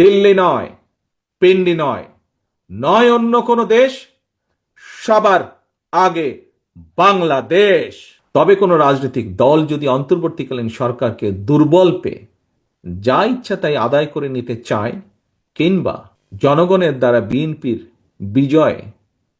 দিল্লি নয়, পিন্ডি নয় নয় অন্য কোনো দেশ, সবার আগে বাংলাদেশ। তবে কোনো রাজনৈতিক দল যদি অন্তর্বর্তীকালীন সরকারকে দুর্বল পেয়ে যা ইচ্ছা তাই আদায় করে নিতে চায়, কিংবা জনগণের দ্বারা বিএনপির বিজয়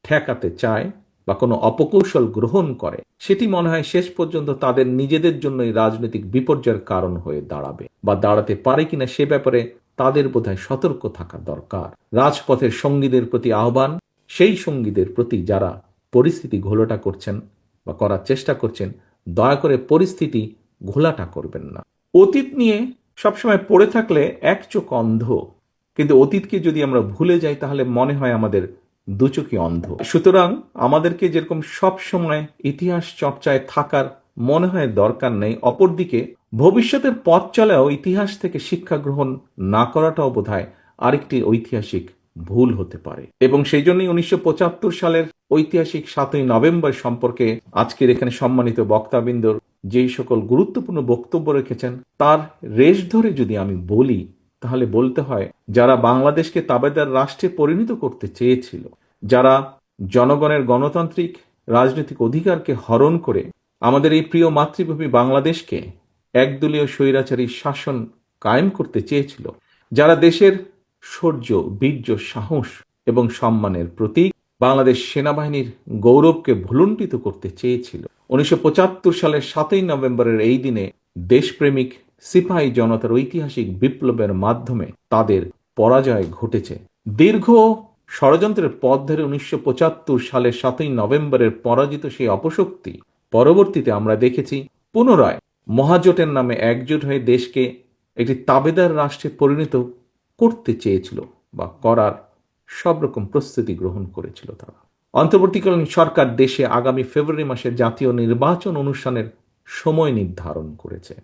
ঠেকাতে চায় বা কোনো অপকৌশল গ্রহণ করে, সেটি মনে হয় শেষ পর্যন্ত তাদের নিজেদের জন্যই রাজনৈতিক বিপর্যয়ের কারণ হয়ে দাঁড়াবে বা দাঁড়াতে পারে কিনা সে ব্যাপারে তাদের বোধহয় সতর্ক থাকা দরকার। রাজপথের সঙ্গীদের প্রতি আহ্বান, সেই সঙ্গীদের প্রতি যারা পরিস্থিতি ঘোলাটা করছেন বা করার চেষ্টা করছেন, দয়া করে পরিস্থিতি ঘোলাটা করবেন না। অতীত নিয়ে সবসময় পড়ে থাকলে এক চোখ অন্ধ, কিন্তু অতীতকে যদি আমরা ভুলে যাই, তাহলে মনে হয় আমাদের দুচোখই অন্ধ। সুতরাং আমাদেরকে যেরকম সব সময় ইতিহাস চর্চায় থাকার মনে হয় দরকার নেই। অপরদিকে, ভবিষ্যতের পথ চলাও ইতিহাস থেকে শিক্ষা গ্রহণ না করাটাও বোধহয় আরেকটি ঐতিহাসিক ভুল হতে পারে। এবং সেই জন্যই উনিশশো সালের ঐতিহাসিক সাতই নভেম্বর সম্পর্কে আজকের এখানে সম্মানিত বক্তাবৃন্দর যেই সকল গুরুত্বপূর্ণ বক্তব্য রেখেছেন, তার রেশ ধরে যদি আমি বলি, তাহলে বলতে হয়, যারা বাংলাদেশকে তাবেদার রাষ্ট্রে পরিণত করতে চেয়েছিল, যারা জনগণের গণতান্ত্রিক রাজনৈতিক অধিকারকে হরণ করে আমাদের এই প্রিয় মাতৃভূমি বাংলাদেশকে একদলীয় স্বৈরাচারী শাসন কায়েম করতে চেয়েছিল, যারা দেশের শৌর্য বীর্য, সাহস এবং সম্মানের প্রতীক বাংলাদেশ সেনাবাহিনীর গৌরবকে ভুলুণ্ঠিত করতে চেয়েছিল। উনিশশো সালের সাতই নভেম্বরের এই দিনে দেশপ্রেমিক সিপাহী জনতার ঐতিহাসিক বিপ্লবের মাধ্যমে তাদের পরাজয় ঘটেছে। দীর্ঘ ষড়যন্ত্রের পথ ধরে উনিশশো পঁচাত্তর সালের সাতই নভেম্বরের পরাজিত সেই অপশক্তি পরবর্তীতে আমরা দেখেছি পুনরায় মহাজোটের নামে একজোট হয়ে দেশকে একটি তাবেদার রাষ্ট্রে পরিণত করতে চেয়েছিল বা করার সব রকম প্রস্তুতি গ্রহণ করেছিল তারা। অন্তর্বর্তীকালীন সরকার দেশে আগামী ফেব্রুয়ারি মাসে জাতীয় নির্বাচন অনুষ্ঠানের সময় নির্ধারণ করেছে।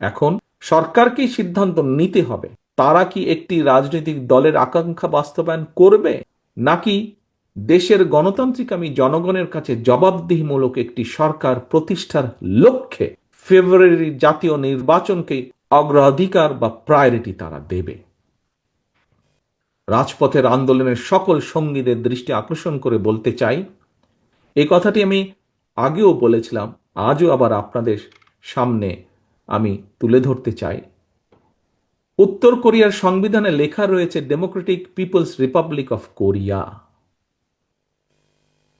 এখন সরকারকেই সিদ্ধান্ত নিতে হবে। তারা কি একটি রাজনৈতিক দলের আকাঙ্ক্ষা বাস্তবায়ন করবে নাকি দেশের গণতান্ত্রিক আমি জনগণের কাছে জবাবদিহিমূলক একটি সরকার প্রতিষ্ঠার লক্ষ্যে ফেব্রুয়ারির জাতীয় নির্বাচনকে অগ্রাধিকার বা প্রায়োরিটি তারা দেবে। রাজপথের আন্দোলনের সকল সঙ্গীদের দৃষ্টি আকর্ষণ করে বলতে চাই এই কথাটি আমি আগেও বলেছিলাম, আজও আবার আপনাদের সামনে আমি তুলে ধরতে চাই। উত্তর কোরিয়ার সংবিধানে লেখা রয়েছে democratic people's republic of Korea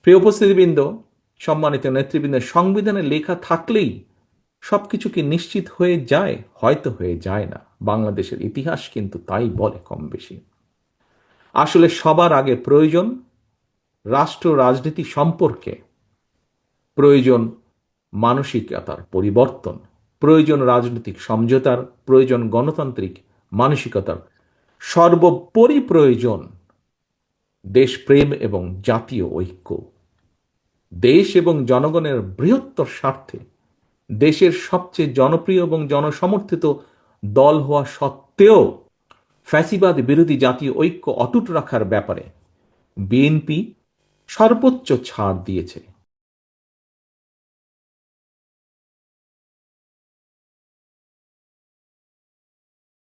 প্রিয় উপস্থিতিবৃন্দ, সম্মানিত নেতৃবৃন্দের সংবিধানে লেখা থাকলেই সবকিছু কি নিশ্চিত হয়ে যায়, হয়তো হয়ে যায় না। বাংলাদেশের ইতিহাস কিন্তু তাই বলে কম বেশি। আসলে সবার আগে প্রয়োজন রাষ্ট্র রাজনীতি সম্পর্কে, প্রয়োজন মানসিকতার পরিবর্তন, প্রয়োজন রাজনৈতিক সমঝোতার, প্রয়োজন গণতান্ত্রিক মানসিকতার সর্বোপরি প্রয়োজন দেশপ্রেম এবং জাতীয় ঐক্য। দেশ এবং জনগণের বৃহত্তর স্বার্থে দেশের সবচেয়ে জনপ্রিয় এবং জনসমর্থিত দল হওয়া সত্ত্বেও ফ্যাসিবাদ বিরোধী জাতীয় ঐক্য অটুট রাখার ব্যাপারে বিএনপি সর্বোচ্চ ছাড় দিয়েছে।